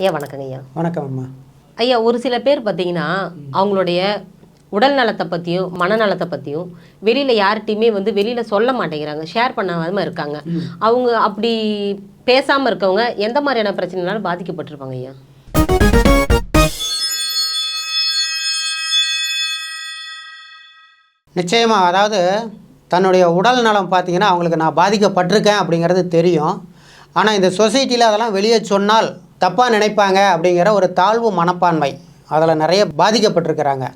ஐயா வணக்கங்க ஐயா. வணக்கம் அம்மா. ஐயா ஒரு சில பேர் பார்த்தீங்கன்னா அவங்களுடைய உடல் நலத்தை பற்றியும் மனநலத்தை பற்றியும் வெளியில் யார்கிட்டையுமே வந்து வெளியில் சொல்ல மாட்டேங்கிறாங்க. ஷேர் பண்ணாம இருக்காங்க. அவங்க அப்படி பேசாமல் இருக்கவங்க எந்த மாதிரியான பிரச்சனைனாலும் பாதிக்கப்பட்டிருப்பாங்க ஐயா? நிச்சயமாக அதாவது தன்னுடைய உடல் நலம் பார்த்தீங்கன்னா அவங்களுக்கு நான் பாதிக்கப்பட்டிருக்கேன் அப்படிங்கிறது தெரியும். ஆனால் இந்த சொசைட்டியில் அதெல்லாம் வெளியே சொன்னால் தப்பாக நினைப்பாங்க அப்படிங்கிற ஒரு தாழ்வு மனப்பான்மை அதில் நிறைய பாதிக்கப்பட்டிருக்கிறாங்க.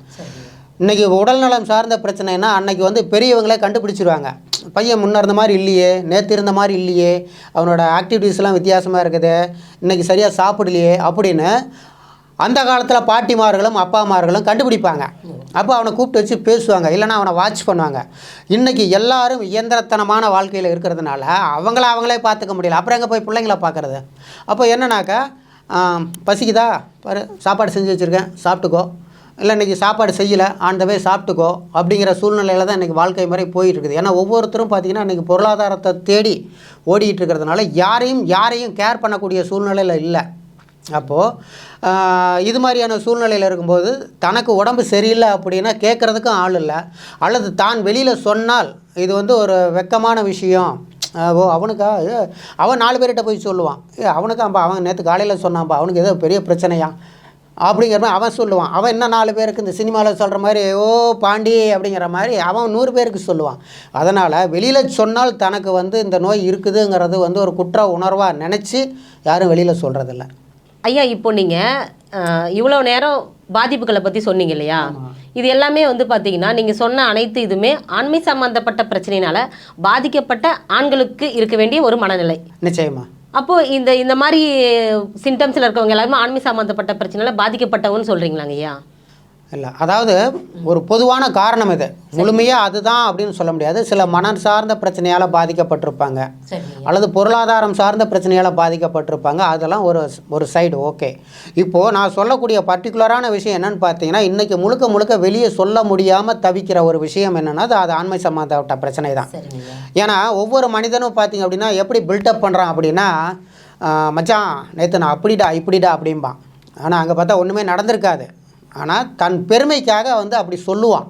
இன்றைக்கி உடல்நலம் சார்ந்த பிரச்சனைனா அன்றைக்கி வந்து பெரியவங்களே கண்டுபிடிச்சிருவாங்க. பையன் முன்ன இருந்த மாதிரி இல்லையே நேற்று இருந்த மாதிரி இல்லையே அவனோட ஆக்டிவிட்டீஸ்லாம் வித்தியாசமாக இருக்குது இன்றைக்கி சரியாக சாப்பிடலையே அப்படின்னு அந்த காலத்தில் பாட்டிமார்களும் அப்பாமார்களும் கண்டுபிடிப்பாங்க. அப்போ அவனை கூப்பிட்டு வச்சு பேசுவாங்க. இல்லைனா அவனை வாட்ச் பண்ணுவாங்க. இன்றைக்கி எல்லாரும் இயந்திரத்தனமான வாழ்க்கையில் இருக்கிறதுனால அவங்கள அவங்களே பார்த்துக்க முடியல. அப்புறம் எங்கே போய் பிள்ளைங்கள பார்க்குறது? அப்போ என்னன்னாக்கா பசிக்குதா? பாரு சாப்பாடு செஞ்சு வச்சுருக்கேன் சாப்பிட்டுக்கோ. இல்லை இன்றைக்கி சாப்பாடு செய்யலை ஆண்டவே சாப்பிட்டுக்கோ அப்படிங்கிற சூழ்நிலையில் தான் இன்றைக்கி வாழ்க்கை முறை போயிட்டுருக்குது ஏன்னா ஒவ்வொருத்தரும் பார்த்திங்கன்னா இன்றைக்கி பொருளாதாரத்தை தேடி ஓடிக்கிட்டு இருக்கிறதுனால யாரையும் யாரையும் கேர் பண்ணக்கூடிய சூழ்நிலையில் இல்லை. அப்போது இது மாதிரியான சூழ்நிலையில் இருக்கும்போது தனக்கு உடம்பு சரியில்லை அப்படின்னா கேட்குறதுக்கும் ஆள் இல்லை. அல்லது தான் வெளியில் சொன்னால் இது வந்து ஒரு வெக்கமான விஷயம். ஓ அவனுக்கா? அவன் நாலு பேர்கிட்ட போய் சொல்லுவான். ஏ அவனுக்காம்பா அவன் நேற்று காலையில் சொன்னான்பா அவனுக்கு ஏதோ பெரிய பிரச்சனையா? அப்படிங்கிற மாதிரி அவன் சொல்லுவான். அவன் என்ன நாலு பேருக்கு இந்த சினிமாவில் சொல்கிற மாதிரி ஓ பாண்டி அப்படிங்கிற மாதிரி அவன் நூறு பேருக்கு சொல்லுவான். அதனால் வெளியில் சொன்னால் தனக்கு வந்து இந்த நோய் இருக்குதுங்கிறது வந்து ஒரு குற்ற உணர்வாக நினச்சி யாரும் வெளியில் சொல்கிறதில்ல ஐயா இப்போ நீங்கள் இவ்வளோ நேரம் பாதிப்புகளை பற்றி சொன்னீங்க இல்லையா? இது எல்லாமே வந்து பார்த்தீங்கன்னா நீங்கள் சொன்ன அனைத்து இதுவுமே ஆண்மை சம்பந்தப்பட்ட பிரச்சனையினால பாதிக்கப்பட்ட ஆண்களுக்கு இருக்க வேண்டிய ஒரு மனநிலை. நிச்சயமா. அப்போ இந்த இந்த மாதிரி சிம்டம்ஸில் இருக்கவங்க எல்லாருமே ஆண்மை சம்மந்தப்பட்ட பிரச்சனையால பாதிக்கப்பட்டவங்கன்னு சொல்கிறீங்களாங்க ஐயா? இல்லை. அதாவது ஒரு பொதுவான காரணம் இது. முழுமையாக அதுதான் அப்படின்னு சொல்ல முடியாது. சில மனம் சார்ந்த பிரச்சனையால் பாதிக்கப்பட்டிருப்பாங்க. அல்லது பொருளாதாரம் சார்ந்த பிரச்சனையால் பாதிக்கப்பட்டிருப்பாங்க. அதெல்லாம் ஒரு ஒரு சைடு ஓகே இப்போது நான் சொல்லக்கூடிய பர்டிகுலரான விஷயம் என்னன்னு பார்த்தீங்கன்னா இன்றைக்கி முழுக்க முழுக்க வெளியே சொல்ல முடியாமல் தவிக்கிற ஒரு விஷயம் என்னென்னா அது அது ஆண்மை சம்மந்தப்பட்ட பிரச்சனை தான் ஏன்னா ஒவ்வொரு மனிதனும் பார்த்தீங்க அப்படின்னா எப்படி பில்டப் பண்ணுறான் அப்படின்னா மச்சான் நேற்று நான் அப்படிடா இப்படிடா அப்படிம்பான். ஆனால் அங்கே பார்த்தா ஒன்றுமே நடந்திருக்காது. ஆனால் தன் பெருமைக்காக வந்து அப்படி சொல்லுவான்.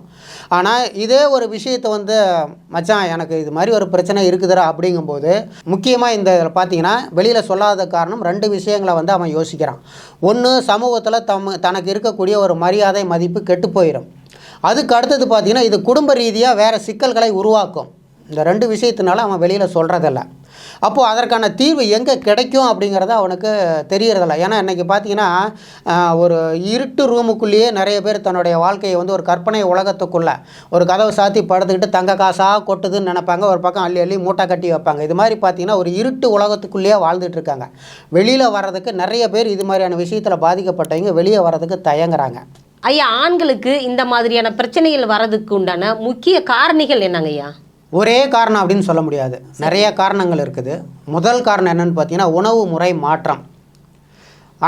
ஆனால் இதே ஒரு விஷயத்தை வந்து மச்சான் எனக்கு இது மாதிரி ஒரு பிரச்சனை இருக்குதுரா அப்படிங்கும்போது முக்கியமாக இந்த இதில் பார்த்தீங்கன்னா வெளியில் சொல்லாத காரணம் ரெண்டு விஷயங்களை வந்து அவன் யோசிக்கிறான். ஒன்று சமூகத்தில் தம் தனக்கு இருக்கக்கூடிய ஒரு மரியாதை மதிப்பு கெட்டு போயிடும் அதுக்கு அடுத்தது பார்த்திங்கன்னா இது குடும்ப ரீதியாக வேறு சிக்கல்களை உருவாக்கும். இந்த ரெண்டு விஷயத்தினால அவன் வெளியில் சொல்கிறதில்ல அப்போது அதற்கான தீர்வு எங்கே கிடைக்கும் அப்படிங்கிறத அவனுக்கு தெரியறதில்ல. ஏன்னா இன்றைக்கி பார்த்தீங்கன்னா ஒரு இருட்டு ரூமுக்குள்ளேயே நிறைய பேர் தன்னுடைய வாழ்க்கையை வந்து ஒரு கற்பனை உலகத்துக்குள்ளே ஒரு கதவை சாத்தி படுத்துக்கிட்டு தங்க காசாக கொட்டுதுன்னு நினைப்பாங்க. ஒரு பக்கம் அள்ளி அள்ளி மூட்டை கட்டி வைப்பாங்க. இது மாதிரி பார்த்தீங்கன்னா ஒரு இருட்டு உலகத்துக்குள்ளேயே வாழ்ந்துட்டு இருக்காங்க. வெளியில் வர்றதுக்கு நிறைய பேர் இது மாதிரியான விஷயத்தில் பாதிக்கப்பட்டவங்க வெளியே வர்றதுக்கு தயங்குறாங்க. ஐயா ஆண்களுக்கு இந்த மாதிரியான பிரச்சனைகள் வர்றதுக்கு உண்டான முக்கிய காரணிகள் என்னங்க ஐயா? ஒரே காரணம் அப்படின்னு சொல்ல முடியாது. நிறைய காரணங்கள் இருக்குது. முதல் காரணம் என்னன்னு பார்த்தீங்கன்னா உணவு முறை மாற்றம்.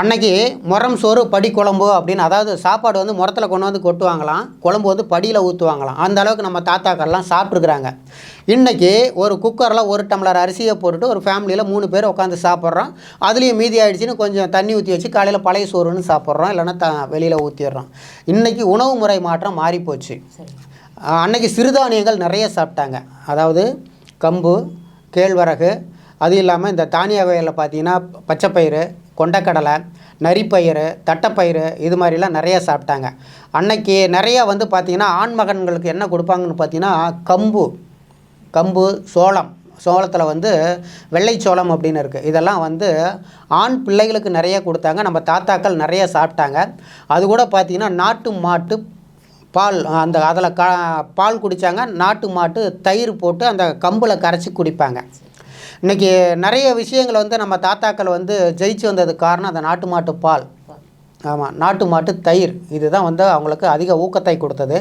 அன்னைக்கு முரம் சோறு படி குழம்பு அப்படின்னு அதாவது சாப்பாடு வந்து முரத்தில் கொண்டு வந்து கொட்டுவாங்களாம் குழம்பு வந்து படியில் ஊற்றுவாங்களாம் அந்த அளவுக்கு நம்ம தாத்தாக்கள்லாம் சாப்பிட்ருக்குறாங்க இன்றைக்கி ஒரு குக்கரில் ஒரு டம்ளர் அரிசியை போட்டுட்டு ஒரு ஃபேமிலியில் மூணு பேர் உட்காந்து சாப்பிட்றோம். அதுலேயும் மீதி ஆகிடுச்சின்னு கொஞ்சம் தண்ணி ஊற்றி வச்சு காலையில் பழைய சோறுன்னு சாப்பிட்றோம். இல்லைன்னா த வெளியில் ஊற்றிடுறோம் இன்றைக்கி உணவு முறை மாற்றம் மாறிப்போச்சு. அன்னைக்கு சிறுதானியங்கள் நிறைய சாப்பிட்டாங்க. அதாவது கம்பு கேழ்வரகு அது இல்லாமல் இந்த தானிய வகையில் பார்த்தீங்கன்னா பச்சைப்பயிறு கொண்டக்கடலை நரிப்பயிறு தட்டைப்பயிறு இது மாதிரிலாம் நிறைய சாப்பிட்டாங்க. அன்னைக்கு நிறையா வந்து பார்த்திங்கன்னா ஆண்மகன்களுக்கு என்ன கொடுப்பாங்கன்னு பார்த்தீங்கன்னா கம்பு கம்பு சோளம். சோளத்தில் வந்து வெள்ளை சோளம் அப்படின்னு இருக்குது இதெல்லாம் வந்து ஆண் பிள்ளைகளுக்கு நிறைய கொடுத்தாங்க. நம்ம தாத்தாக்கள் நிறைய சாப்பிட்டாங்க. அது கூட பார்த்திங்கன்னா நாட்டு மாட்டு பால் அந்த அதில் க பால் குடித்தாங்க நாட்டு மாட்டு தயிர் போட்டு அந்த கம்பில் கரைச்சி குடிப்பாங்க. இன்றைக்கி நிறைய விஷயங்களை வந்து நம்ம தாத்தாக்கள் வந்து ஜெயிச்சு வந்ததுக்கு காரணம் அந்த நாட்டு மாட்டு பால். ஆமாம் நாட்டு மாட்டு தயிர். இதுதான் வந்து அவங்களுக்கு அதிக ஊக்கத்தை கொடுத்தது.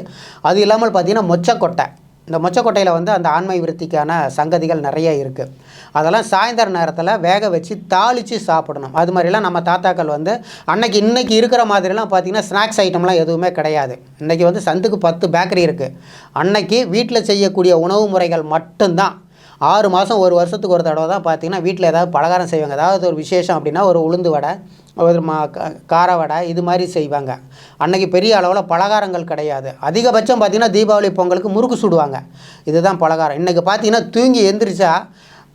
அது இல்லாமல் பார்த்தீங்கன்னா மொச்சக்கொட்டை. இந்த மொச்சக்கொட்டையில் வந்து அந்த ஆண்மை விருத்திக்கான சங்கதிகள் நிறைய இருக்குது அதெல்லாம் சாயந்தர நேரத்தில் வேக வச்சு தாளித்து சாப்பிடணும். அது மாதிரிலாம் நம்ம தாத்தாக்கள் வந்து அன்னைக்கு இன்றைக்கி இருக்கிற மாதிரிலாம் பார்த்திங்கன்னா ஸ்நாக்ஸ் ஐட்டம்லாம் எதுவுமே கிடையாது. இன்றைக்கி வந்து சந்துக்கு பத்து பேக்கரி இருக்குது அன்னைக்கு வீட்டில் செய்யக்கூடிய உணவு முறைகள் மட்டும்தான். ஆறு மாதம் ஒரு வருஷத்துக்கு ஒரு தடவை தான் பார்த்தீங்கன்னா வீட்டில் ஏதாவது பலகாரம் செய்வாங்க. ஏதாவது ஒரு விசேஷம் அப்படின்னா ஒரு உளுந்து வடை ஒரு மா க- கார வடை இது மாதிரி செய்வாங்க. அன்றைக்கி பெரிய அளவில் பலகாரங்கள் கிடையாது. அதிகபட்சம் பார்த்திங்கன்னா தீபாவளி பொங்கலுக்கு முறுக்கு சுடுவாங்க. இதுதான் பலகாரம். இன்றைக்கி பார்த்தீங்கன்னா தூங்கி எந்திரிச்சா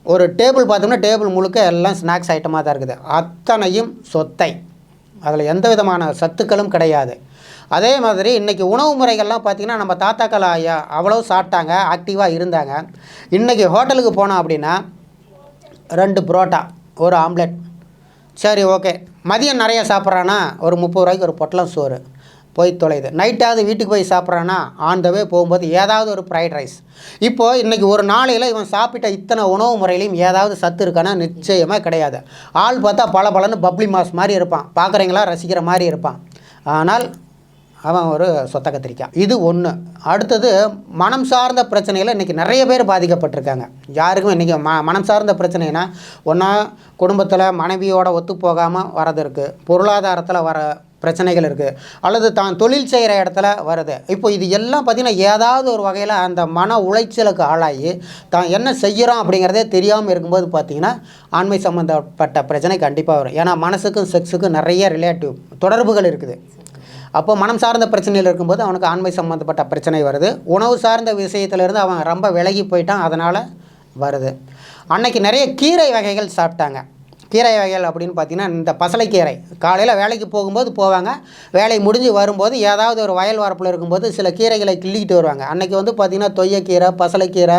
ஒரு டேபிள் பார்த்தோம்னா டேபிள் முழுக்க எல்லாம் ஸ்நாக்ஸ் ஐட்டமாக தான் இருக்குது. அத்தனையும் சொத்தை. அதில் எந்த விதமான சத்துக்களும் கிடையாது. அதே மாதிரி இன்றைக்கி உணவு முறைகள்லாம் பார்த்திங்கன்னா நம்ம தாத்தாக்கள் ஐயா அவ்வளோ சாப்பிட்டாங்க ஆக்டிவாக இருந்தாங்க. இன்றைக்கி ஹோட்டலுக்கு போனோம் அப்படின்னா ரெண்டு புரோட்டா ஒரு ஆம்லெட். சரி ஓகே. மதியம் நிறைய சாப்பிட்றானா ஒரு முப்பது ரூபாய்க்கு ஒரு பொட்டலம் சோறு போய் தொலையுது. நைட்டாவது வீட்டுக்கு போய் சாப்பிட்றானா ஆன் த வே போகும்போது ஏதாவது ஒரு ஃப்ரைட் ரைஸ். இப்போது இன்றைக்கி ஒரு நாளையில் இவன் சாப்பிட்ட இத்தனை உணவு முறையிலையும் ஏதாவது சத்து இருக்கானா நிச்சயமாக கிடையாது. ஆள் பார்த்தா பல பலன்னு பப்ளி மாஸ் மாதிரி இருப்பான். பார்க்குறீங்களா? ரசிக்கிற மாதிரி இருப்பான். ஆனால் அவன் ஒரு சொத்த கத்திரிக்காய். இது ஒன்று அடுத்தது மனம் சார்ந்த பிரச்சனையில் இன்றைக்கி நிறைய பேர் பாதிக்கப்பட்டிருக்காங்க. யாருக்கும் இன்றைக்கி ம மனம் சார்ந்த பிரச்சனைனா ஒன்றா குடும்பத்தில் மனைவியோட ஒத்து போகாமல் வரது இருக்குது பொருளாதாரத்தில் வர பிரச்சனைகள் இருக்குது அல்லது தான் தொழில் செய்கிற இடத்துல வருது. இப்போ இது எல்லாம் பார்த்திங்கன்னா ஏதாவது ஒரு வகையில் அந்த மன உளைச்சலுக்கு ஆளாகி தான் என்ன செய்கிறோம் அப்படிங்கிறதே தெரியாமல் இருக்கும்போது பார்த்திங்கன்னா ஆண்மை சம்மந்தப்பட்ட பிரச்சனை கண்டிப்பாக வரும். ஏன்னா மனசுக்கும் செக்ஸுக்கும் நிறைய ரிலேட்டிவ் தொடர்புகள் இருக்குது. அப்போ மனம் சார்ந்த பிரச்சனையில் இருக்கும்போது அவனுக்கு ஆண்மை சம்மந்தப்பட்ட பிரச்சனை வருது. உணவு சார்ந்த விஷயத்துலேருந்து அவன் ரொம்ப விலகி போயிட்டான் அதனால் வருது. அன்னைக்கு நிறைய கீரை வகைகள் சாப்பிட்டாங்க. கீரை வகைகள் அப்படின்னு பார்த்தீங்கன்னா இந்த பசலைக்கீரை. காலையில் வேலைக்கு போகும்போது போவாங்க. வேலை முடிஞ்சு வரும்போது ஏதாவது ஒரு வயல் வரப்பில் இருக்கும்போது சில கீரைகளை கிள்ளிக்கிட்டு வருவாங்க. அன்றைக்கி வந்து பார்த்திங்கன்னா தொய்யக்கீரை பசலைக்கீரை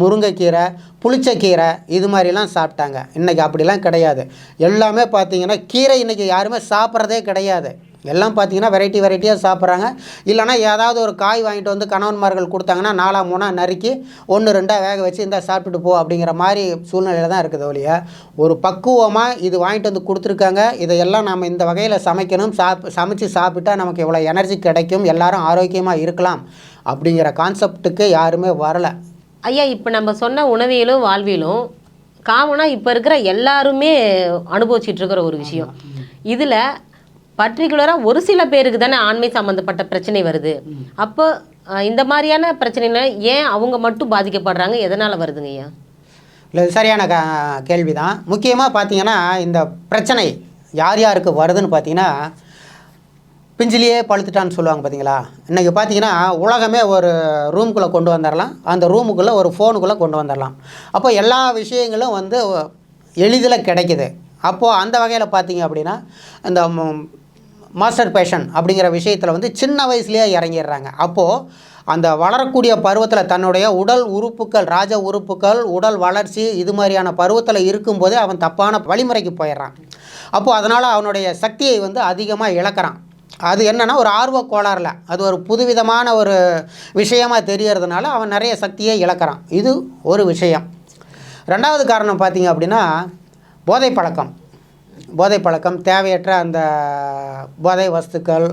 முருங்கைக்கீரை புளிச்சக்கீரை இது மாதிரிலாம் சாப்பிட்டாங்க. இன்றைக்கி அப்படிலாம் கிடையாது. எல்லாமே பார்த்திங்கன்னா கீரை இன்றைக்கி யாருமே சாப்பிட்றதே கிடையாது. எல்லாம் பார்த்தீங்கன்னா வெரைட்டி வெரைட்டியாக சாப்பிட்றாங்க. இல்லைனா ஏதாவது ஒரு காய் வாங்கிட்டு வந்து கணவன்மார்கள் கொடுத்தாங்கன்னா நாலா மூணா நறுக்கி ஒன்று ரெண்டாக வேக வச்சு இந்த சாப்பிட்டுட்டு போ அப்படிங்கிற மாதிரி சூழ்நிலையில் தான் இருக்குது ஒழிய. ஒரு பக்குவமாக இது வாங்கிட்டு வந்து கொடுத்துருக்காங்க. இதையெல்லாம் நம்ம இந்த வகையில் சமைக்கணும். சாப் சமைச்சு சாப்பிட்டா நமக்கு இவ்வளோ எனர்ஜி கிடைக்கும். எல்லாரும் ஆரோக்கியமாக இருக்கலாம் அப்படிங்கிற கான்செப்ட்டுக்கு யாருமே வரலை. ஐயா இப்போ நம்ம சொன்ன உணவியலும் வாழ்வியலும் காமனாக இப்போ இருக்கிற எல்லாருமே அனுபவிச்சிட்டு இருக்கிற ஒரு விஷயம். இதில் பர்டிகுலராக ஒரு சில பேருக்கு தானே ஆண்மை சம்மந்தப்பட்ட பிரச்சனை வருது. அப்போ இந்த மாதிரியான பிரச்சனைகளை ஏன் அவங்க மட்டும் பாதிக்கப்படுறாங்க? எதனால் வருதுங்க ஐயா? இல்லை சரியான க கேள்வி தான் முக்கியமாக பார்த்தீங்கன்னா இந்த பிரச்சனை யார் யாருக்கு வருதுன்னு பார்த்தீங்கன்னா பிஞ்சிலேயே பழுத்துட்டான்னு சொல்லுவாங்க பார்த்தீங்களா இன்றைக்கி பார்த்தீங்கன்னா உலகமே ஒரு ரூமுக்குள்ளே கொண்டு வந்துடலாம் அந்த ரூமுக்குள்ளே ஒரு ஃபோனுக்குள்ளே கொண்டு வந்துடலாம் அப்போ எல்லா விஷயங்களும் வந்து எளிதில் கிடைக்குது. அப்போது அந்த வகையில் பார்த்தீங்க அப்படின்னா இந்த மாஸ்டர் பேஷன் அப்படிங்கிற விஷயத்தில் வந்து சின்ன வயசுலேயே இறங்கிடுறாங்க. அப்போது அந்த வளரக்கூடிய பருவத்தில் தன்னுடைய உடல் உறுப்புகள் ராஜ உறுப்புகள் உடல் வளர்ச்சி இது மாதிரியான பருவத்தில் இருக்கும்போதே அவன் தப்பான வழிமுறைக்கு போயிடுறான். அப்போது அதனால் அவனுடைய சக்தியை வந்து அதிகமாக இழக்கிறான். அது என்னன்னா ஒரு ஆர்வ கோளாறில். அது ஒரு புதுவிதமான ஒரு விஷயமாக தெரியறதுனால அவன் நிறைய சக்தியை இழக்கிறான். இது ஒரு விஷயம். ரெண்டாவது காரணம் பார்த்திங்க அப்படின்னா போதை பழக்கம். போதை பழக்கம் தேவையற்ற அந்த போதை வஸ்துக்கள்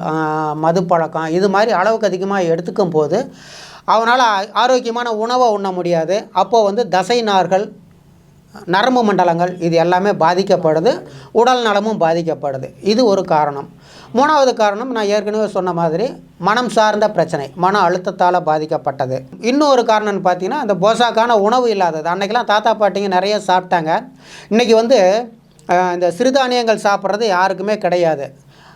மது பழக்கம் இது மாதிரி அளவுக்கு அதிகமாக எடுத்துக்கும் போது அவனால் ஆரோக்கியமான உணவை உண்ண முடியாது. அப்போது வந்து தசை நார்கள் நரம்பு மண்டலங்கள் இது எல்லாமே பாதிக்கப்படுது. உடல் நலமும் பாதிக்கப்படுது. இது ஒரு காரணம். மூணாவது காரணம் நான் ஏற்கனவே சொன்ன மாதிரி மனம் சார்ந்த பிரச்சனை மன அழுத்தத்தால் பாதிக்கப்பட்டது. இன்னொரு காரணம்னு பார்த்தீங்கன்னா அந்த போசாக்கான உணவு இல்லாதது. அன்றைக்கெலாம் தாத்தா பாட்டிங்க நிறைய சாப்பிட்டாங்க. இன்றைக்கி வந்து இந்த சிறுதானியங்கள் சாப்பிட்றது யாருக்குமே கிடையாது.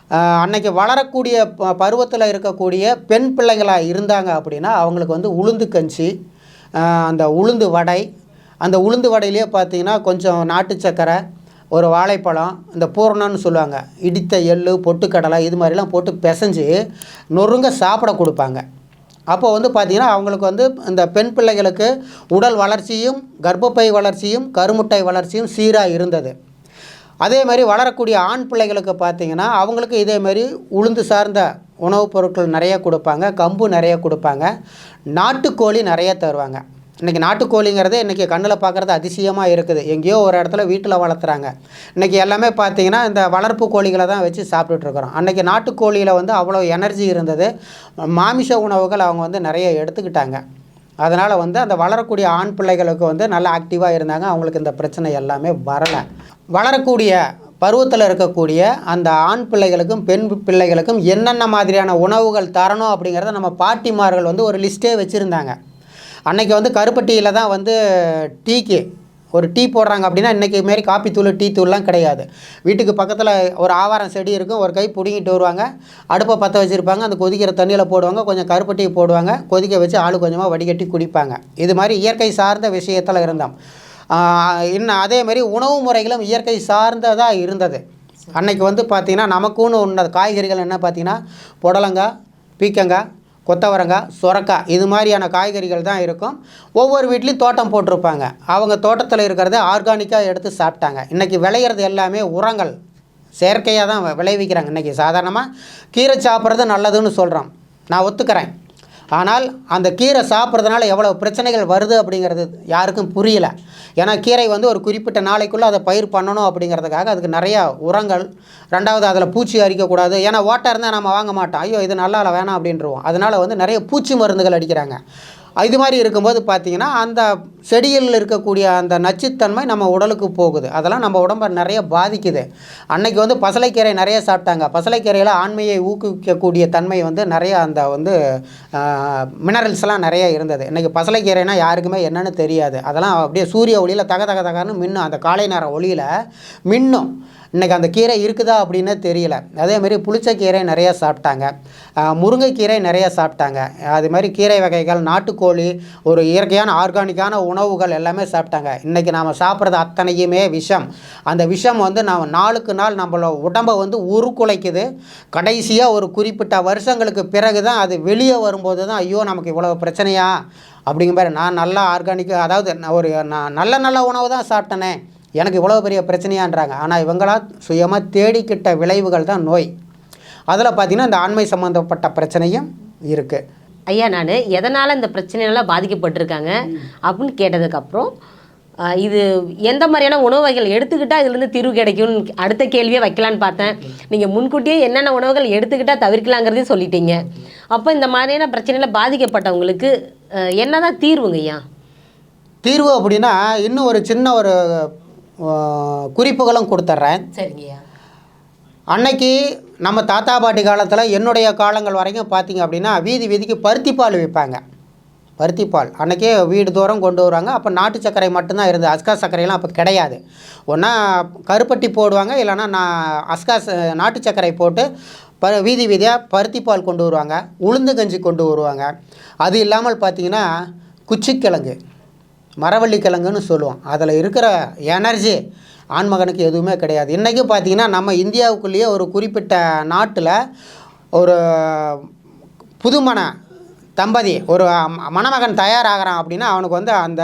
அன்னைக்கு வளரக்கூடிய ப- பருவத்தில் இருக்கக்கூடிய பெண் பிள்ளைகளாக இருந்தாங்க அப்படின்னா அவங்களுக்கு வந்து உளுந்து கஞ்சி அந்த உளுந்து வடை அந்த உளுந்து வடையிலே பார்த்தீங்கன்னா கொஞ்சம் நாட்டு சக்கரை ஒரு வாழைப்பழம் இந்த பூரணம்னு சொல்லுவாங்க. இடித்த எள்ளு பொட்டுக்கடலை இது மாதிரிலாம் போட்டு பிசைஞ்சு நொறுங்க சாப்பிட கொடுப்பாங்க. அப்போ வந்து பார்த்திங்கன்னா அவங்களுக்கு வந்து இந்த பெண் பிள்ளைகளுக்கு உடல் வளர்ச்சியும் கர்ப்பப்பை வளர்ச்சியும் கருமுட்டை வளர்ச்சியும் சீராக இருந்தது. அதே மாதிரி வளரக்கூடிய ஆண் பிள்ளைகளுக்கு பார்த்தீங்கன்னா அவங்களுக்கு இதே மாதிரி உளுந்து சார்ந்த உணவுப் பொருட்கள் நிறைய கொடுப்பாங்க கம்பு நிறைய கொடுப்பாங்க நாட்டுக்கோழி நிறைய தருவாங்க. இன்றைக்கி நாட்டுக்கோழிங்கிறது இன்றைக்கி கண்ணில் பார்க்குறது அதிசயமாக இருக்குது. எங்கேயோ ஒரு இடத்துல வீட்டில் வளர்த்துறாங்க. இன்றைக்கி எல்லாமே பார்த்தீங்கன்னா இந்த வளர்ப்பு கோழிகளை தான் வச்சு சாப்பிட்டுட்ருக்குறோம் அன்றைக்கி நாட்டுக்கோழியில் வந்து அவ்வளோ எனர்ஜி இருந்தது. மாமிச உணவுகள் அவங்க வந்து நிறைய எடுத்துக்கிட்டாங்க. அதனால் வந்து அந்த வளரக்கூடிய ஆண் பிள்ளைகளுக்கு வந்து நல்லா ஆக்டிவாக இருந்தாங்க. அவங்களுக்கு இந்த பிரச்சனை எல்லாமே வரலை. வளரக்கூடிய பருவத்தில் இருக்கக்கூடிய அந்த ஆண் பிள்ளைகளுக்கும் பெண் பிள்ளைகளுக்கும் என்னென்ன மாதிரியான உணவுகள் தரணும் அப்படிங்கிறத நம்ம பாட்டிமார்கள் வந்து ஒரு லிஸ்ட்டே வச்சுருந்தாங்க. அன்னைக்கு வந்து கருப்பட்டியில் தான் வந்து டீக்கு ஒரு டீ போடுறாங்க அப்படின்னா இன்றைக்கி மாரி காப்பி தூள் டீ தூள்லாம் கிடையாது. வீட்டுக்கு பக்கத்தில் ஒரு ஆவாரம் செடி இருக்கும். ஒரு கை பிடுங்கிட்டு வருவாங்க. அடுப்பை பற்ற வச்சுருப்பாங்க. அந்த கொதிக்கிற தண்ணியில் போடுவாங்க. கொஞ்சம் கருப்பட்டி போடுவாங்க. கொதிக்க வச்சு ஆள் கொஞ்சமாக வடிகட்டி குடிப்பாங்க. இது மாதிரி இயற்கை சார்ந்த விஷயத்தில் இருந்தோம். இன்னும் அதே மாதிரி உணவு முறைகளும் இயற்கை சார்ந்ததாக இருந்தது. அன்னைக்கு வந்து பார்த்திங்கன்னா நமக்குன்னு உள்ள காய்கறிகள் என்ன பார்த்திங்கன்னா புடலங்காய் பீக்கங்காய் கொத்தவரங்காய் சுரக்காய் இது மாதிரியான காய்கறிகள் தான் இருக்கும். ஒவ்வொரு வீட்லேயும் தோட்டம் போட்டிருப்பாங்க. அவங்க தோட்டத்தில் இருக்கிறத ஆர்கானிக்காக எடுத்து சாப்பிட்டாங்க. இன்றைக்கி விளையிறது எல்லாமே உரங்கள். செயற்கையாக தான் விளைவிக்கிறாங்க. இன்றைக்கி சாதாரணமாக கீரை சாப்பிட்றது நல்லதுன்னு சொல்கிறோம் நான் ஒத்துக்கிறேன். ஆனால் அந்த கீரை சாப்பிட்றதுனால எவ்வளோ பிரச்சனைகள் வருது அப்படிங்கிறது யாருக்கும் புரியல. ஏன்னா கீரை வந்து ஒரு குறிப்பிட்ட நாளைக்குள்ளே அதை பயிர் பண்ணணும் அப்படிங்கிறதுக்காக அதுக்கு நிறையா உரங்கள் ரெண்டாவது அதில் பூச்சி அரிக்கக்கூடாது ஏன்னா ஓட்டை இருந்தால் நம்ம வாங்க மாட்டோம். ஐயோ இது நல்லா வேணாம் அப்படின்றவோம். அதனால் வந்து நிறைய பூச்சி மருந்துகள் அடிக்கிறாங்க. இது மாதிரி இருக்கும்போது பார்த்திங்கன்னா அந்த செடியில் இருக்கக்கூடிய அந்த நச்சுத்தன்மை நம்ம உடலுக்கு போகுது. அதெல்லாம் நம்ம உடம்பை நிறைய பாதிக்குது. அன்னைக்கு வந்து பசலைக்கீரை நிறைய சாப்பிட்டாங்க. பசலைக்கீரையில் ஆண்மையை ஊக்குவிக்கக்கூடிய தன்மை வந்து நிறைய அந்த வந்து மினரல்ஸ்லாம் நிறைய இருந்தது. இன்றைக்கி பசலைக்கீரைனா யாருக்குமே என்னென்னு தெரியாது. அதெல்லாம் அப்படியே சூரிய ஒளியில் தக தக தகன்னு மின்னும். அந்த காலை நேர ஒளியில் மின்னும். இன்றைக்கி அந்த கீரை இருக்குதா அப்படின்னு தெரியல. அதேமாரி புளிச்ச கீரை நிறையா சாப்பிட்டாங்க. முருங்கைக்கீரை நிறைய சாப்பிட்டாங்க. அது மாதிரி கீரை வகைகள் நாட்டுக்கோழி ஒரு இயற்கையான ஆர்கானிக்கான உணவுகள் எல்லாமே சாப்பிட்டாங்க. இன்றைக்கி நாம் சாப்பிட்றது அத்தனையுமே விஷம். அந்த விஷம் வந்து நாம் நாளுக்கு நாள் நம்மளோட உடம்பை வந்து உருக்குலைக்குது. கடைசியாக ஒரு குறிப்பிட்ட வருஷங்களுக்கு பிறகு தான் அது வெளியே வரும்போது தான் ஐயோ நமக்கு இவ்வளோ பிரச்சனையா? அப்படிங்கிற மாதிரி நான் நல்லா ஆர்கானிக்காக அதாவது ஒரு நான் நல்ல நல்ல உணவு தான் சாப்பிட்டேனே. எனக்கு இவ்வளோ பெரிய பிரச்சனையான்றாங்க. ஆனால் இவங்களா சுயமாக தேடிக்கிட்ட விளைவுகள் தான் நோய். அதில் பார்த்திங்கன்னா இந்த ஆண்மை சம்மந்தப்பட்ட பிரச்சனையும் இருக்குது ஐயா நான் எதனால் இந்த பிரச்சனையெல்லாம் பாதிக்கப்பட்டிருக்காங்க அப்படின்னு கேட்டதுக்கப்புறம் இது எந்த மாதிரியான உணவு வகைகள் எடுத்துக்கிட்டால் இதுலேருந்து தீர்வு கிடைக்கும்னு அடுத்த கேள்வியே வைக்கலான்னு பார்த்தேன். நீங்கள் முன்கூட்டியே என்னென்ன உணவுகள் எடுத்துக்கிட்டால் தவிர்க்கலாங்கிறதையும் சொல்லிட்டீங்க. அப்போ இந்த மாதிரியான பிரச்சனையில பாதிக்கப்பட்டவங்களுக்கு என்னதான் தீர்வுங்க ஐயா? தீர்வு அப்படின்னா இன்னும் ஒரு சின்ன ஒரு குறிப்புகளும் கொடுத்துட்றேன் சரிங்க ஐயா அன்னைக்கு நம்ம தாத்தா பாட்டி காலத்தில் என்னுடைய காலங்கள் வரைக்கும் பார்த்தீங்க அப்படின்னா வீதி வீதிக்கு பருத்திப்பால் விற்பாங்க பருத்திப்பால். அன்றைக்கே வீடு தூரம் கொண்டு வருவாங்க. அப்போ நாட்டு சர்க்கரை மட்டும்தான் இருந்தது. அஸ்கா சர்க்கரைலாம் அப்போ கிடையாது. ஒன்றா கருப்பட்டி போடுவாங்க இல்லைன்னா நான் அஸ்கா நாட்டு சர்க்கரை போட்டு ப வீதி வீதியாக பருத்திப்பால் கொண்டு வருவாங்க. உளுந்து கஞ்சி கொண்டு வருவாங்க. அது இல்லாமல் பார்த்தீங்கன்னா குச்சிக்கிழங்கு. மரவள்ளி கிழங்குன்னு சொல்லுவோம். அதில் இருக்கிற எனர்ஜி ஆண்மகனுக்கு எதுவுமே கிடையாது. இன்றைக்கும் பார்த்தீங்கன்னா நம்ம இந்தியாவுக்குள்ளேயே ஒரு குறிப்பிட்ட நாட்டில் ஒரு புதுமண தம்பதி ஒரு மணமகன் தயாராகிறான் அப்படின்னா அவனுக்கு வந்து அந்த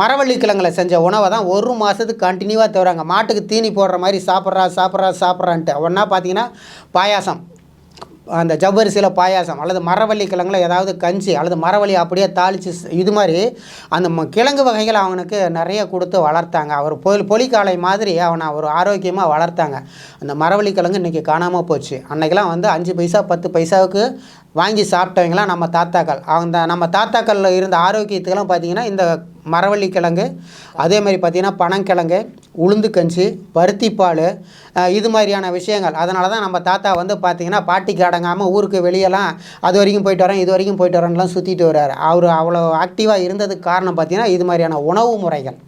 மரவள்ளி கிழங்கில் செஞ்ச உணவை தான் ஒரு மாதத்துக்கு கண்டினியூவாக தருவாங்க மாட்டுக்கு தீனி போடுற மாதிரி சாப்பிட்றா சாப்பிட்றா சாப்பிட்றான்ட்டு. ஒன்றா பார்த்தீங்கன்னா பாயாசம். அந்த ஜவ்வரிசியில் பாயாசம் அல்லது மரவள்ளி கிழங்குல ஏதாவது கஞ்சி அல்லது மரவள்ளி அப்படியே தாளித்து இது மாதிரி அந்த ம- கிழங்கு வகைகளை அவனுக்கு நிறைய கொடுத்து வளர்த்தாங்க. அவர் பொலி பொலிக்காலை மாதிரி அவனை ஒரு ஆரோக்கியமாக வளர்த்தாங்க. அந்த மரவள்ளி கிழங்கு இன்றைக்கி காணாமல் போச்சு. அன்றைக்கெலாம் வந்து அஞ்சு பைசா பத்து பைசாவுக்கு வாங்கி சாப்பிட்டவங்களாம் நம்ம தாத்தாக்கள். அந்த நம்ம தாத்தாக்களில் இருந்த ஆரோக்கியத்துக்கெல்லாம் பார்த்திங்கன்னா இந்த மரவள்ளி கிழங்கு அதே மாதிரி பார்த்திங்கன்னா பனங்கிழங்கு உளுந்து கஞ்சி பருத்திப்பால் இது மாதிரியான விஷயங்கள். அதனால தான் நம்ம தாத்தா வந்து பார்த்தீங்கன்னா பாட்டிக்கு அடங்காமல் ஊருக்கு வெளியெல்லாம் அது வரைக்கும் போயிட்டு வரேன் இது வரைக்கும் போயிட்டு வரேன்லாம் சுற்றிட்டு வர்றாரு. அவர் அவ்வளோ ஆக்டிவாக இருந்ததுக்கு காரணம் பார்த்தீங்கன்னா இது மாதிரியான உணவு முறைகள்.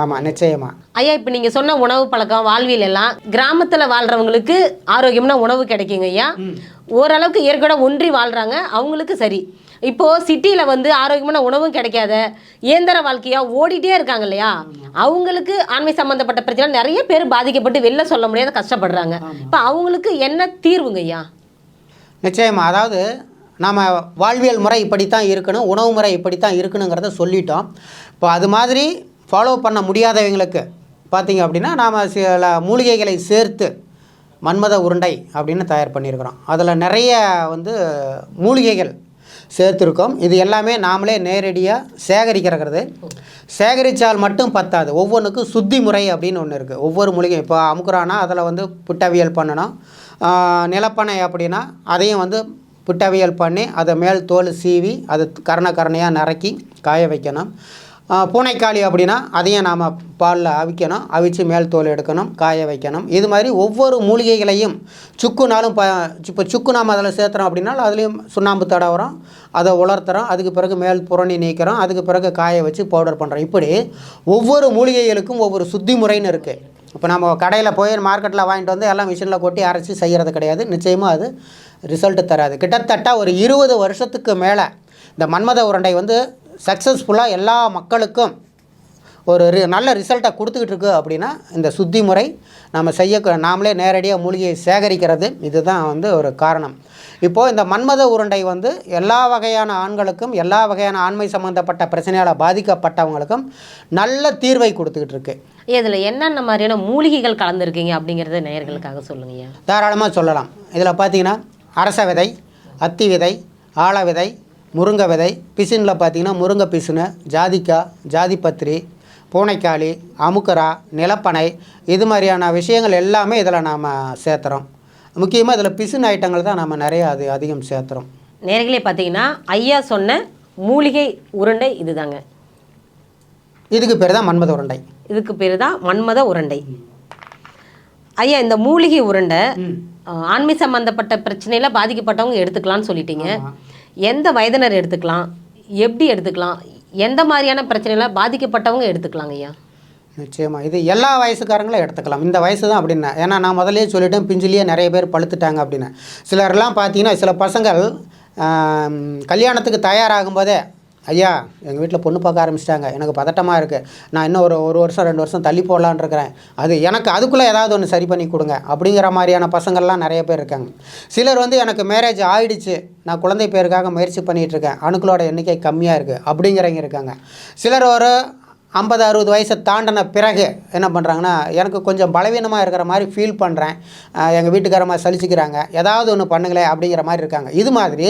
ஆமாம் நிச்சயமாக ஐயா இப்போ நீங்கள் சொன்ன உணவு பழக்கம் வாழ்வியல் எல்லாம் கிராமத்தில் வாழ்கிறவங்களுக்கு ஆரோக்கியமான உணவு கிடைக்குங்க ஐயா. ஓரளவுக்கு இயற்கையோட ஒன்றி வாழ்கிறாங்க அவங்களுக்கு சரி. இப்போது சிட்டியில் வந்து ஆரோக்கியமான உணவும் கிடைக்காத இயந்திர வாழ்க்கையாக ஓடிட்டே இருக்காங்க இல்லையா அவங்களுக்கு ஆண்மை சம்மந்தப்பட்ட பிரச்சனை நிறைய பேர் பாதிக்கப்பட்டு வெளில சொல்ல முடியாத கஷ்டப்படுறாங்க. இப்போ அவங்களுக்கு என்ன தீர்வுங்க ஐயா? நிச்சயமாக அதாவது நாம் வாழ்வியல் முறை இப்படித்தான் இருக்கணும் உணவு முறை இப்படித்தான் இருக்கணுங்கிறத சொல்லிட்டோம். இப்போ அது மாதிரி ஃபாலோ பண்ண முடியாதவங்களுக்கு பார்த்தீங்க அப்படின்னா நாம் சில மூலிகைகளை சேர்த்து மன்மத உருண்டை அப்படின்னு தயார் பண்ணியிருக்கிறோம். அதில் நிறைய வந்து மூலிகைகள் சேர்த்துருக்கோம். இது எல்லாமே நாமளே நேரடியாக சேகரிக்கிறது சேகரித்தால் மட்டும் பத்தாது. ஒவ்வொன்றுக்கும் சுத்தி முறை அப்படின்னு ஒன்று இருக்குது ஒவ்வொரு மூலிகை இப்போ அமுக்குறானா அதில் வந்து புட்டவியல் பண்ணணும். நிலப்பனை அப்படின்னா அதையும் வந்து புட்டவியல் பண்ணி அதை மேல் தோல் சீவி அதை கரண கரணையாக நறுக்கி காய வைக்கணும். பூனைக்காளி அப்படின்னா அதையும் நாம் பாலில் அவிக்கணும். அவிச்சு மேல் தோல் எடுக்கணும். காய வைக்கணும். இது மாதிரி ஒவ்வொரு மூலிகைகளையும் சுக்குனாலும் ப இப்போ சுக்கு நாம் அதில் சேர்த்துறோம் அப்படின்னா அதுலேயும் சுண்ணாம்பு தடவுறோம் அதை உலர்த்துறோம். அதுக்கு பிறகு மேல் புரணி நீக்கிறோம். அதுக்கு பிறகு காய வச்சு பவுடர் பண்ணுறோம் இப்படி ஒவ்வொரு மூலிகைகளுக்கும் ஒவ்வொரு சுத்தி முறைன்னு இருக்குது இப்போ நம்ம கடையில் போய் மார்க்கெட்டில் வாங்கிட்டு வந்து எல்லாம் மிஷினில் கொட்டி அரைச்சி செய்கிறது கிடையாது. நிச்சயமாக அது ரிசல்ட்டு தராது. கிட்டத்தட்ட ஒரு இருபது வருஷத்துக்கு மேலே இந்த மன்மத உருண்டை வந்து சக்ஸஸ்ஃபுல்லாக எல்லா மக்களுக்கும் ஒரு ரி- நல்ல ரிசல்ட்டை கொடுத்துக்கிட்டு இருக்கு அப்படின்னா இந்த சுத்தி முறை நம்ம செய்ய நாமளே நேரடியாக மூலிகையை சேகரிக்கிறது இதுதான் வந்து ஒரு காரணம். இப்போது இந்த மன்மத உருண்டை வந்து எல்லா வகையான ஆண்களுக்கும் எல்லா வகையான ஆண்மை சம்மந்தப்பட்ட பிரச்சனையால் பாதிக்கப்பட்டவங்களுக்கும் நல்ல தீர்வை கொடுத்துக்கிட்டு இருக்கு இதில் என்னென்ன மாதிரியான மூலிகைகள் கலந்துருக்கீங்க அப்படிங்கிறத நேயர்களுக்காக சொல்லுங்கய்யா. தாராளமாக சொல்லலாம். இதில் பார்த்தீங்கன்னா அரச விதை அத்தி விதை ஆல விதை முருங்கை விதை பிசினில் பார்த்தீங்கன்னா முருங்கை பிசுனு ஜாதிக்காய் ஜாதிப்பத்திரி பூனைக்காளி அமுக்கரா நிலப்பனை இது மாதிரியான விஷயங்கள் எல்லாமே இதில் நாம் சேர்த்துறோம். முக்கியமாக இதில் பிசின் ஐட்டங்கள் தான் நம்ம நிறைய அது அதிகம் சேர்த்துறோம். நேர்களே பார்த்தீங்கன்னா ஐயா சொன்ன மூலிகை உருண்டை இதுதாங்க. இதுக்கு பேர் தான் மன்மத உருண்டை. இதுக்கு பேர் தான் மன்மத உருண்டை. ஐயா இந்த மூலிகை உருண்டை ஆண்மை சம்பந்தப்பட்ட பிரச்சனையில பாதிக்கப்பட்டவங்க எடுத்துக்கலாம்னு சொல்லிட்டீங்க. எந்த வயதினர் எடுத்துக்கலாம்? எப்படி எடுத்துக்கலாம்? எந்த மாதிரியான பிரச்சனையில பாதிக்கப்பட்டவங்க எடுத்துக்கலாங்க ஐயா? நிச்சயமாக இது எல்லா வயசுக்காரங்களும் எடுத்துக்கலாம். இந்த வயசு தான் அப்படின்னா. ஏன்னா நான் முதலே சொல்லிட்டேன் பிஞ்சிலேயே நிறைய பேர் பழுத்துட்டாங்க அப்படின்னு. சிலர்லாம் பார்த்தீங்கன்னா சில பசங்கள் கல்யாணத்துக்கு தயாராகும் போதே ஐயா எங்கள் வீட்டில் பொண்ணு பார்க்க ஆரம்பிச்சிட்டாங்க. எனக்கு பதட்டமாக இருக்குது நான் இன்னும் ஒரு ஒரு வருஷம் ரெண்டு வருஷம் தள்ளி போடலான்னு இருக்கிறேன். அது எனக்கு அதுக்குள்ளே ஏதாவது ஒன்று சரி பண்ணி கொடுங்க அப்படிங்கிற மாதிரியான பசங்கள்லாம் நிறைய பேர் இருக்காங்க. சிலர் வந்து எனக்கு மேரேஜ் ஆயிடுச்சு. நான் குழந்தை பேருக்காக முயற்சி பண்ணிகிட்ருக்கேன் அணுக்களோட எண்ணிக்கை கம்மியாக இருக்குது அப்படிங்கிறவங்க இருக்காங்க. சிலர் ஒரு ஐம்பது அறுபது வயசை தாண்டின பிறகு என்ன பண்ணுறாங்கன்னா எனக்கு கொஞ்சம் பலவீனமாக இருக்கிற மாதிரி ஃபீல் பண்ணுறேன் எங்கள் வீட்டுக்காரமாக சலிச்சுக்கிறாங்க. ஏதாவது ஒன்று பண்ணுங்களேன் அப்படிங்கிற மாதிரி இருக்காங்க. இது மாதிரி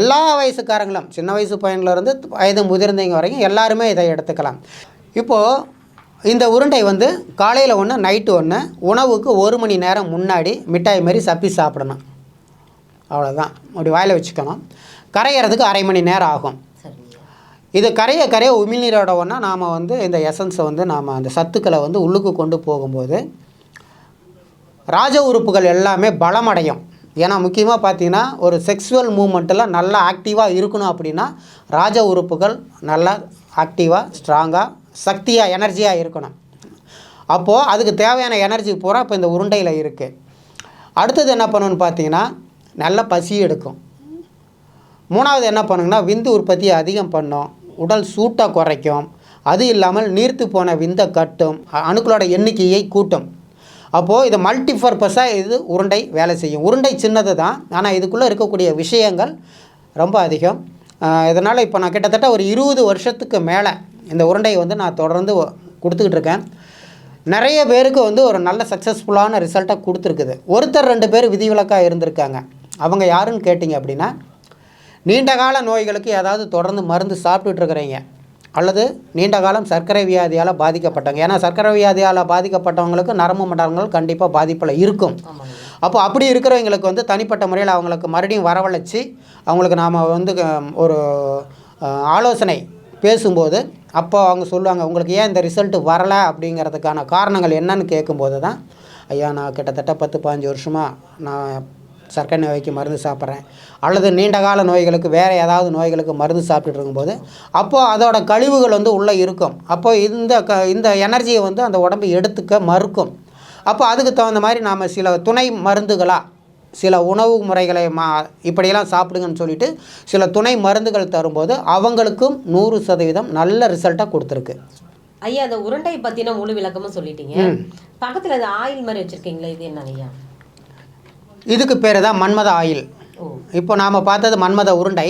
எல்லா வயசுக்காரங்களும் சின்ன வயசு பையன்லேருந்து வயது முதிர்ந்தவங்க வரைக்கும் எல்லாருமே இதை எடுத்துக்கலாம். இப்போது இந்த உருண்டை வந்து காலையில் ஒன்று நைட்டு ஒன்று உணவுக்கு ஒரு மணி நேரம் முன்னாடி மிட்டாய் மாதிரி சப்பி சாப்பிடணும். அவ்வளோதான் அப்படி வாயில் வச்சுக்கணும். கரையிறதுக்கு அரை மணி நேரம் ஆகும். இது கரைய கரைய உமிழ்நீரோட ஒன்றா நாம் வந்து இந்த எசன்ஸை வந்து நாம் அந்த சத்துக்களை வந்து உள்ளுக்கு கொண்டு போகும்போது ராஜ உறுப்புகள் எல்லாமே பலமடையும். ஏன்னா முக்கியமாக பார்த்தீங்கன்னா ஒரு செக்ஸுவல் மூமெண்ட்டில் நல்லா ஆக்டிவாக இருக்கணும் அப்படின்னா ராஜ உறுப்புகள் நல்லா ஆக்டிவாக ஸ்ட்ராங்காக சக்தியாக எனர்ஜியாக இருக்கணும். அப்போது அதுக்கு தேவையான எனர்ஜி பூரா இப்போ இந்த உருண்டையில் இருக்குது அடுத்தது என்ன பண்ணணும்னு பார்த்தீங்கன்னா நல்ல பசி எடுக்கும். மூணாவது என்ன பண்ணுங்கன்னா விந்து உற்பத்தியை அதிகம் பண்ணும். உடல் சூட்டை குறைக்கும். அது இல்லாமல் நீர்த்து போன விந்த கட்டும். அணுக்களோட எண்ணிக்கையை கூட்டும். அப்போது இது மல்டி பர்பஸாக இது உருண்டை வேலை செய்யும். உருண்டை சின்னது தான். ஆனால் இதுக்குள்ளே இருக்கக்கூடிய விஷயங்கள் ரொம்ப அதிகம். இதனால் இப்போ நான் கிட்டத்தட்ட ஒரு இருபது வருஷத்துக்கு மேலே இந்த உருண்டையை வந்து நான் தொடர்ந்து கொடுத்துக்கிட்டு இருக்கேன். நிறைய பேருக்கு வந்து ஒரு நல்ல சக்ஸஸ்ஃபுல்லான ரிசல்ட்டாக கொடுத்துருக்குது. ஒருத்தர் ரெண்டு பேர் விதிவிலக்காக இருந்திருக்காங்க. அவங்க யாருன்னு கேட்டிங்க அப்படின்னா நீண்ட கால நோய்களுக்கு ஏதாவது தொடர்ந்து மருந்து சாப்பிட்டுட்டு இருக்கிறீங்க அல்லது நீண்ட காலம் சர்க்கரை வியாதியால் பாதிக்கப்பட்டவங்க. ஏன்னா சர்க்கரை வியாதியால் பாதிக்கப்பட்டவங்களுக்கு நரம்பு மண்டலங்கள் கண்டிப்பாக பாதிப்பில் இருக்கும். அப்போ அப்படி இருக்கிறவங்களுக்கு வந்து தனிப்பட்ட முறையில் அவங்களுக்கு மறுபடியும் வரவழைச்சி அவங்களுக்கு நாம் வந்து ஒரு ஆலோசனை பேசும்போது அப்போ அவங்க சொல்லுவாங்க உங்களுக்கு ஏன் இந்த ரிசல்ட் வரலை? அப்படிங்கிறதுக்கான காரணங்கள் என்னன்னு கேட்கும்போது தான் ஐயா நான் கிட்டத்தட்ட பத்து பாஞ்சு வருஷமாக நான் சர்க்கரை நோய்க்கு மருந்து சாப்பிட்றேன். அல்லது நீண்ட கால நோய்களுக்கு வேறு ஏதாவது நோய்களுக்கு மருந்து சாப்பிட்டுட்டு இருக்கும்போது அப்போது அதோட கழிவுகள் வந்து உள்ளே இருக்கும். அப்போ இந்த க இந்த எனர்ஜியை வந்து அந்த உடம்பு எடுத்துக்க மறுக்கும். அப்போ அதுக்கு தகுந்த மாதிரி நாம் சில துணை மருந்துகளாக சில உணவு முறைகளை மா இப்படியெல்லாம் சாப்பிடுங்கன்னு சொல்லிட்டு சில துணை மருந்துகள் தரும்போது அவங்களுக்கும் நூறு சதவீதம் நல்ல ரிசல்ட்டாக கொடுத்துருக்கு. ஐயா அந்த உருண்டை பத்தின முழு விளக்கமும் சொல்லிட்டீங்க. பக்கத்துல இந்த ஆயில் மாதிரி வச்சிருக்கீங்களா இது என்னங்க ஐயா? இதுக்கு பேர் தான் மன்மத ஆயில். இப்போ நாம் பார்த்தது மன்மத உருண்டை.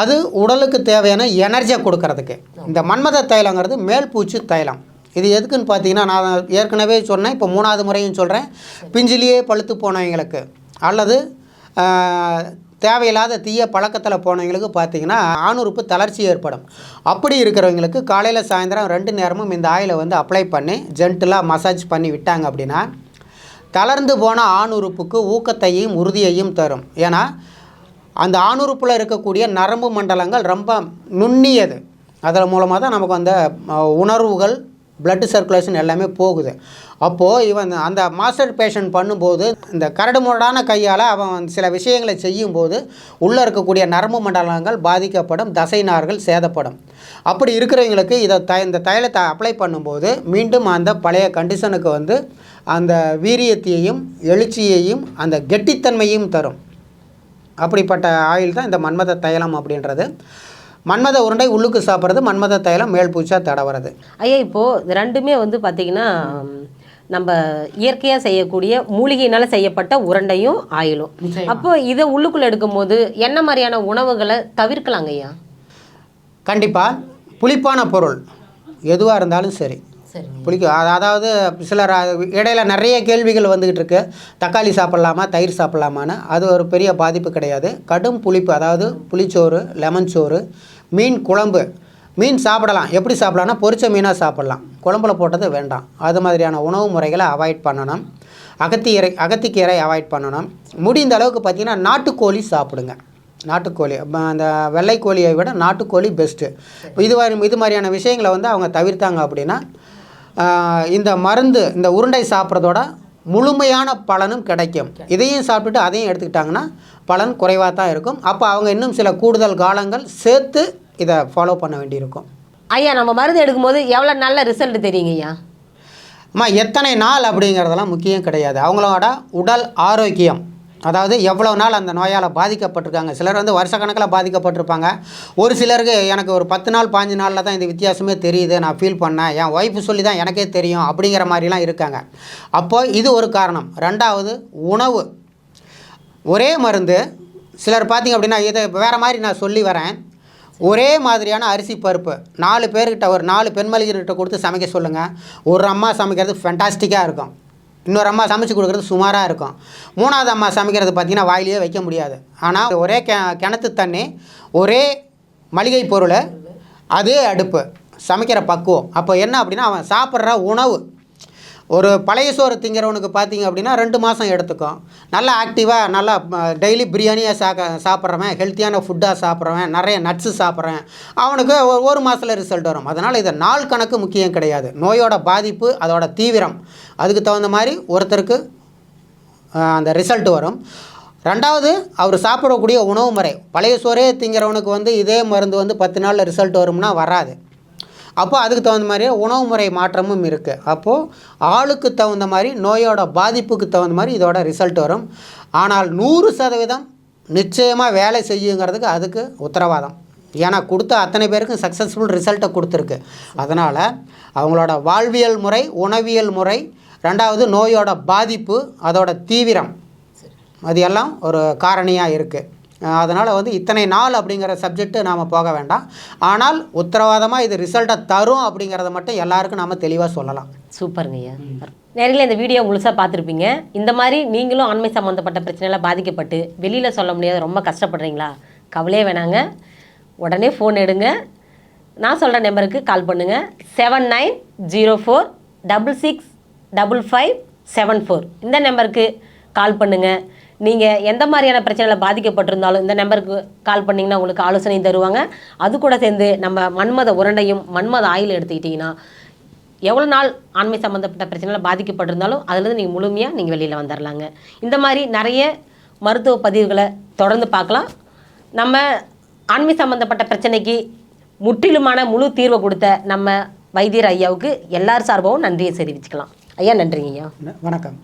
அது உடலுக்கு தேவையான எனர்ஜியை கொடுக்கறதுக்கு. இந்த மன்மத தைலங்கிறது மேல்பூச்சு தைலம். இது எதுக்குன்னு பார்த்தீங்கன்னா நான் ஏற்கனவே சொன்னேன் இப்போ மூணாவது முறையும் சொல்கிறேன் பிஞ்சிலேயே பழுத்து போனவங்களுக்கு அல்லது தேவையில்லாத தீய பழக்கத்தில் போனவங்களுக்கு பார்த்தீங்கன்னா ஆணுறுப்பு தளர்ச்சி ஏற்படும். அப்படி இருக்கிறவங்களுக்கு காலையில் சாயந்தரம் ரெண்டு நேரமும் இந்த ஆயிலை வந்து அப்ளை பண்ணி ஜென்டிலாக மசாஜ் பண்ணி விட்டாங்க அப்படின்னா தளர்ந்து போன ஆணுறுப்புக்கு ஊக்கத்தையும் உறுதியையும் தரும். ஏன்னா அந்த ஆணுறுப்பில் இருக்கக்கூடிய நரம்பு மண்டலங்கள் ரொம்ப நுண்ணியது. அதன் மூலமாக தான் நமக்கு அந்த உணர்வுகள் blood சர்க்குலேஷன் எல்லாமே போகுது. அப்போது இவன் அந்த மாஸ்டர் பேஷண்ட் பண்ணும்போது இந்த கரடு முரடான கையால் அவன் சில விஷயங்களை செய்யும்போது உள்ளே இருக்கக்கூடிய நரம்பு மண்டலங்கள் பாதிக்கப்படும் தசை நார்கள் சேதப்படும். அப்படி இருக்கிறவங்களுக்கு இதை த இந்த தைலத்தை அப்ளை பண்ணும்போது மீண்டும் அந்த பழைய கண்டிஷனுக்கு வந்து அந்த வீரியத்தையும் எழுச்சியையும் அந்த கெட்டித்தன்மையும் தரும். அப்படிப்பட்ட ஆயில் தான் இந்த மன்மத தைலம் அப்படின்றது. மன்மத உருண்டை உள்ளுக்கு சாப்பிட்றது மன்மத தைலம் மேல் பூச்சா தடவுறது. ஐயா இப்போ இது ரெண்டுமே வந்து பார்த்தீங்கன்னா நம்ம இயற்கையாக செய்யக்கூடிய மூலிகையினால செய்யப்பட்ட உருண்டையும் ஆயிலும். அப்போ இதை உள்ளுக்குள்ள எடுக்கும்போது என்ன மாதிரியான உணவுகளை தவிர்க்கலாங்க ஐயா? கண்டிப்பாக புளிப்பான பொருள் எதுவாக இருந்தாலும் சரி. புளிக்கும் அது- அதாவது சிலர் இடையில நிறைய கேள்விகள் வந்துக்கிட்டு இருக்கு. தக்காளி சாப்பிட்லாமா தயிர் சாப்பிட்லாமான்னு. அது ஒரு பெரிய பாதிப்பு கிடையாது. கடும் புளிப்பு அதாவது புளிச்சோறு லெமன் சோறு மீன் குழம்பு. மீன் சாப்பிடலாம். எப்படி சாப்பிடலாம்னா பொரிச்ச மீனாக சாப்பிட்லாம். குழம்புல போட்டது வேண்டாம். அது மாதிரியான உணவு முறைகளை அவாய்ட் பண்ணணும். அகத்திக்கீரை அகத்திக்கீரை அவாய்ட் பண்ணணும். முடிந்த அளவுக்கு பார்த்தீங்கன்னா நாட்டுக்கோழி சாப்பிடுங்க. நாட்டுக்கோழி அந்த வெள்ளைக்கோழியை விட நாட்டுக்கோழி பெஸ்ட்டு இது மாதிரி இது மாதிரியான விஷயங்களை வந்து அவங்க தவிர்த்தாங்க அப்படின்னா இந்த மருந்து இந்த உருண்டை சாப்பிட்றதோட முழுமையான பலனும் கிடைக்கும். இதையும் சாப்பிட்டுட்டு அதையும் எடுத்துக்கிட்டாங்கன்னா பலன் குறைவாக தான் இருக்கும். அப்போ அவங்க இன்னும் சில கூடுதல் காலங்கள் சேர்த்து இதை ஃபாலோ பண்ண வேண்டியிருக்கும். ஐயா நம்ம மருந்து எடுக்கும்போது எவ்வளோ நல்ல ரிசல்ட் தெரியுங்க ஐயா? அம்மா எத்தனை நாள் அப்படிங்கிறதெல்லாம் முக்கியம் கிடையாது. அவங்களோட உடல் ஆரோக்கியம். அதாவது எவ்வளோ நாள் அந்த நோயால் பாதிக்கப்பட்டிருக்காங்க. சிலர் வந்து வருஷக்கணக்கில் பாதிக்கப்பட்டிருப்பாங்க. ஒரு சிலருக்கு எனக்கு ஒரு பத்து நாள் பாஞ்சு நாளில் தான் இந்த வித்தியாசமே தெரியுது. நான் ஃபீல் பண்ணேன். என் ஒய்ஃபு சொல்லி தான் எனக்கே தெரியும் அப்படிங்கிற மாதிரிலாம் இருக்காங்க. அப்போது இது ஒரு காரணம். ரெண்டாவது உணவு. ஒரே மருந்து. சிலர் பார்த்திங்க அப்படின்னா இதை வேறு மாதிரி நான் சொல்லி வரேன். ஒரே மாதிரியான அரிசி பருப்பு. நாலு பேர்கிட்ட ஒரு நாலு பெண்மளிகர்கிட்ட கொடுத்து சமைக்க சொல்லுங்கள் ஒரு அம்மா சமைக்கிறது ஃபென்டாஸ்டிக்காக இருக்கும். இன்னொரு அம்மா சமைச்சு கொடுக்குறது சுமாராக இருக்கும். மூணாவது அம்மா சமைக்கிறது பார்த்திங்கன்னா வாயிலேயே வைக்க முடியாது. ஆனால் ஒரே கெ கிணத்து தண்ணி ஒரே மளிகை பொருள் அதே அடுப்பு சமைக்கிற பக்குவம். அப்போ என்ன அப்படின்னா அவன் சாப்பிட்ற உணவு ஒரு பழைய சோறு திங்கிறவனுக்கு பார்த்தீங்க அப்படின்னா ரெண்டு மாதம் எடுத்துக்கும் நல்லா ஆக்டிவாக நல்லா டெய்லி பிரியாணியாக சாக்க சாப்பிட்றவன் ஹெல்த்தியான ஃபுட்டாக சாப்பிட்றவன் நிறைய நட்ஸு சாப்பிட்றவன் அவனுக்கு ஒரு ஒரு மாதத்தில் ரிசல்ட் வரும். அதனால் இது நாள் கணக்கு முக்கியம் கிடையாது. நோயோட பாதிப்பு அதோட தீவிரம். அதுக்கு தகுந்த மாதிரி ஒருத்தருக்கு அந்த ரிசல்ட் வரும். ரெண்டாவது அவர் சாப்பிடக்கூடிய உணவு முறை. பழைய சோறே திங்கிறவனுக்கு வந்து இதே மருந்து வந்து பத்து நாளில் ரிசல்ட் வரும்னா வராது. அப்போ அதுக்கு தகுந்த மாதிரி உணவு முறை மாற்றமும் இருக்குது அப்போது ஆளுக்கு தகுந்த மாதிரி நோயோட பாதிப்புக்கு தகுந்த மாதிரி இதோட ரிசல்ட் வரும். ஆனால் நூறு சதவீதம் நிச்சயமாக வேலை செய்யுங்கிறதுக்கு அதுக்கு உத்தரவாதம். ஏன்னா கொடுத்த அத்தனை பேருக்கும் சக்ஸஸ்ஃபுல் ரிசல்ட்டை கொடுத்துருக்கு. அதனால் அவங்களோட வாழ்வியல் முறை உணவியல் முறை ரெண்டாவது நோயோட பாதிப்பு அதோட தீவிரம் அது எல்லாம் ஒரு காரணியாக இருக்குது அதனால் வந்து இத்தனை நாள் அப்படிங்கிற சப்ஜெக்ட்டு நாம் போக வேண்டாம். ஆனால் உத்தரவாதமாக இது ரிசல்ட்டை தரும் அப்படிங்கிறத மட்டும் எல்லாருக்கும் நாம் தெளிவாக சொல்லலாம். சூப்பருங்க ஐயா. நேரில் இந்த வீடியோ முழுசாக பார்த்துருப்பீங்க. இந்த மாதிரி நீங்களும் ஆண்மை சம்மந்தப்பட்ட பிரச்சனையில பாதிக்கப்பட்டு வெளியில் சொல்ல முடியாத ரொம்ப கஷ்டப்படுறீங்களா? கவலையே வேணாங்க. உடனே ஃபோன் எடுங்க. நான் சொல்கிற நம்பருக்கு கால் பண்ணுங்கள் seven nine zero four double six double five seven four இந்த நம்பருக்கு கால் பண்ணுங்கள் நீங்கள் எந்த மாதிரியான பிரச்சனையில் பாதிக்கப்பட்டிருந்தாலும் இந்த நம்பருக்கு கால் பண்ணிங்கன்னா உங்களுக்கு ஆலோசனை தருவாங்க. அது கூட சேர்ந்து நம்ம மன்மத உருண்டையும் மன்மத ஆயில் எடுத்துக்கிட்டிங்கன்னா எவ்வளோ நாள் ஆண்மை சம்மந்தப்பட்ட பிரச்சனையில் பாதிக்கப்பட்டிருந்தாலும் அதுலேருந்து நீங்கள் முழுமையாக நீங்கள் வெளியில் வந்துடலாங்க இந்த மாதிரி நிறைய மருத்துவ பதிவுகளை தொடர்ந்து பார்க்கலாம். நம்ம ஆண்மை சம்மந்தப்பட்ட பிரச்சனைக்கு முற்றிலுமான முழு தீர்வை கொடுத்த நம்ம வைத்தியர் ஐயாவுக்கு எல்லார் சார்பாகவும் நன்றியை தெரிவிச்சுக்கலாம். ஐயா நன்றிங்க ஐயா வணக்கம்.